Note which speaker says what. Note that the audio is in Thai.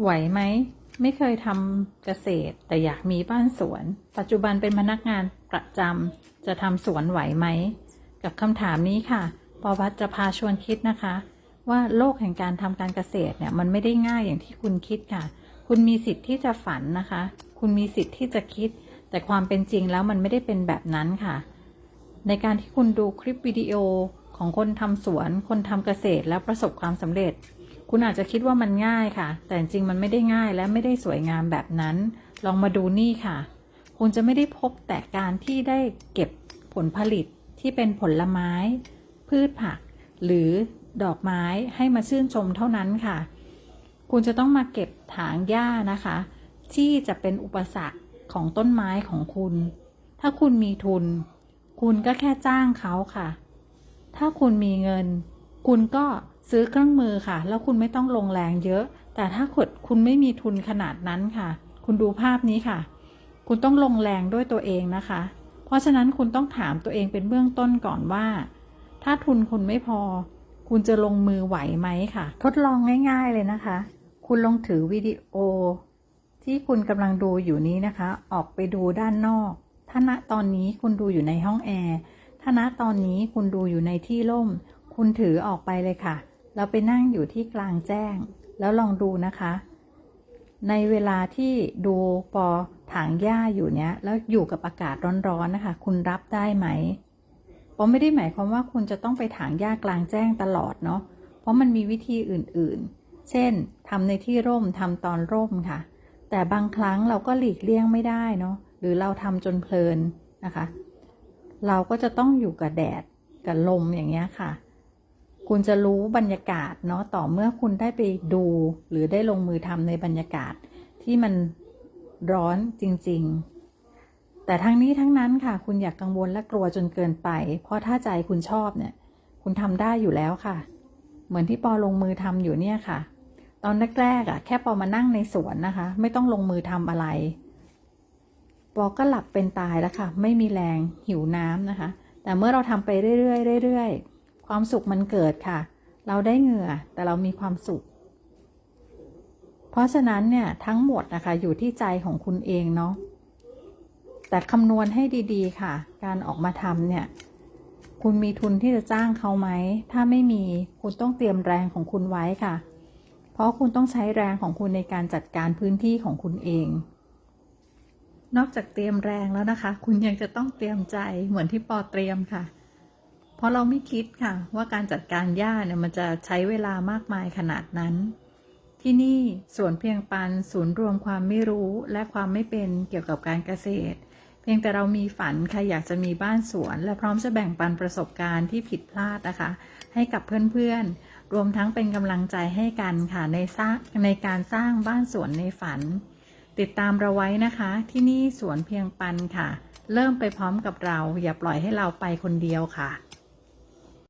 Speaker 1: ไหวไหม ไม่เคยทำเกษตร แต่อยากมีบ้านสวน ปัจจุบันเป็นพนักงานประจำจะทำสวนไหวไหม กับคำถามนี้ค่ะปอวัดจะพาชวนคิดนะคะ ว่าโลกแห่งการทำการเกษตรเนี่ยมันไม่ได้ง่ายอย่างที่คุณคิดค่ะ คุณมีสิทธิ์ที่จะฝันนะคะ คุณมีสิทธิ์ที่จะคิด แต่ความเป็นจริงแล้วมันไม่ได้เป็นแบบนั้นค่ะ ในการที่คุณดูคลิปวิดีโอของคนทำสวน คนทำเกษตรแล้วประสบความสำเร็จ คุณอาจจะคิดว่ามันง่ายค่ะ แต่จริงๆมันไม่ได้ง่ายและไม่ได้สวยงามแบบนั้น ลองมาดูนี่ค่ะ คุณจะไม่ได้พบแต่การที่ได้เก็บผลผลิตที่เป็นผลไม้ พืชผัก หรือดอกไม้ให้มาชื่นชมเท่านั้นค่ะ คุณจะต้องมาเก็บถางหญ้านะคะ ที่จะเป็นอุปสรรคของต้นไม้ของคุณ ถ้าคุณมีทุน คุณก็แค่จ้างเขาค่ะ ถ้าคุณมีเงิน คุณก็ซื้อเครื่องมือค่ะ แล้วคุณไม่ต้องลงแรงเยอะ แต่ถ้าขุดคุณไม่มีทุนขนาดนั้นค่ะ คุณดูภาพนี้ค่ะ คุณต้องลงแรงด้วยตัวเองนะคะ เพราะฉะนั้นคุณต้องถามตัวเองเป็นเบื้องต้นก่อนว่า ถ้าทุนคุณไม่พอ คุณจะลงมือไหวไหมค่ะ ทดลองง่าย ๆเลยนะคะ คุณลองถือวิดีโอ ที่คุณกำลังดูอยู่นี้นะคะ ออกไปดูด้านนอกถ้าณตอนนี้คุณดูอยู่ในห้องแอร์ถ้าณตอนนี้คุณดูอยู่ในที่ร่ม คุณถือออกไปเลยค่ะแล้วไปนั่งอยู่ที่กลางแจ้ง แล้วลองดูนะคะ ในเวลาที่ดูปอถางหญ้าอยู่เนี้ย แล้วอยู่กับอากาศร้อนๆนะคะ คุณรับได้ไหมปอไม่ได้หมายความว่าคุณจะต้องไปถางหญ้ากลางแจ้งตลอดเนาะ เพราะมันมีวิธีอื่นๆ เช่นทำในที่ร่มทำตอนร่มค่ะ แต่บางครั้งเราก็หลีกเลี่ยงไม่ได้เนาะ หรือเราทำจนเพลินนะคะ เราก็จะต้องอยู่กับแดดกับลมอย่างเงี้ยค่ะ คุณจะรู้บรรยากาศเนาะต่อเมื่อคุณได้ไปดู หรือได้ลงมือทำในบรรยากาศที่มันร้อนจริง ๆ แต่ทั้งนี้ทั้งนั้นค่ะ คุณอยากกังวลและกลัวจนเกินไป เพราะถ้าใจคุณชอบเนี่ย คุณทำได้อยู่แล้วค่ะ เหมือนที่ปอลงมือทำอยู่เนี่ยค่ะ ตอนแรกๆอะแค่ปอมานั่งในสวนนะคะ ไม่ต้องลงมือทำอะไร ปอก็หลับเป็นตายแล้วค่ะ ไม่มีแรงหิวน้ำนะคะ แต่เมื่อเราทำไปเรื่อยๆเรื่อยๆ ความสุขมันเกิดค่ะ เราได้เหงื่อแต่เรามีความสุข เพราะฉะนั้นเนี่ยทั้งหมดนะคะอยู่ที่ใจของคุณเองเนาะแต่คำนวณให้ดีๆ ค่ะ การออกมาทำเนี่ย คุณมีทุนที่จะจ้างเขาไหม ถ้าไม่มีคุณต้องเตรียมแรงของคุณไว้ค่ะ เพราะคุณต้องใช้แรงของคุณในการจัดการพื้นที่ของคุณเอง นอกจากเตรียมแรงแล้วนะคะ คุณยังจะต้องเตรียมใจเหมือนที่ปอเตรียมค่ะ เพราะเราไม่คิดค่ะ ว่าการจัดการหญ้าเนี่ยมันจะใช้เวลามากมายขนาดนั้น ที่นี่สวนเพียงปันศูนย์รวมความไม่รู้และความไม่เป็นเกี่ยวกับการเกษตร เพียงแต่เรามีฝันใครอยากจะมีบ้านสวน และพร้อมจะแบ่งปันประสบการณ์ที่ผิดพลาดนะคะ ให้กับเพื่อนๆ รวมทั้งเป็นกำลังใจให้กันค่ะในสร้างในการสร้างบ้านสวนในฝัน ติดตามเราไว้นะคะ ที่นี่สวนเพียงปันค่ะ เริ่มไปพร้อมกับเรา อย่าปล่อยให้เราไปคนเดียวค่ะ